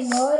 Senhor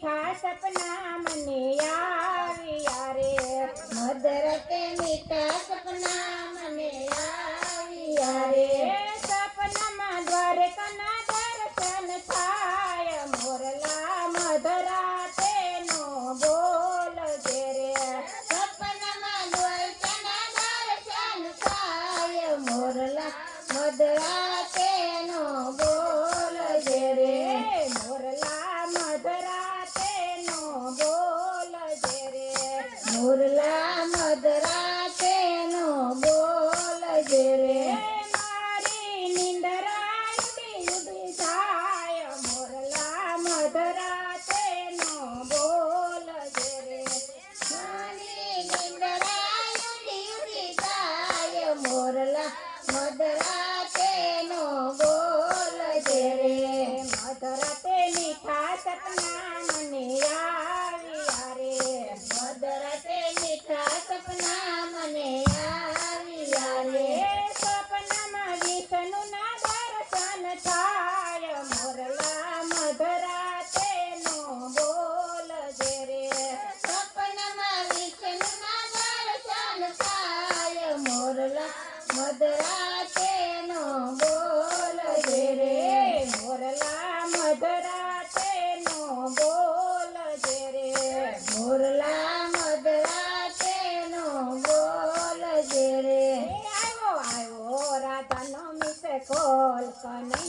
મીઠા સપના મને આવ્યા રે. મધરતે મીઠા સપના My Madara. મધરાતે નો બોલ જે રે? મોરલા મધરાતે નો બોલ જે રે? મોરલા મધરાતે નો બોલ જે રે? આવ્યો આવ્યો રાધાનો મિસ કોલ કને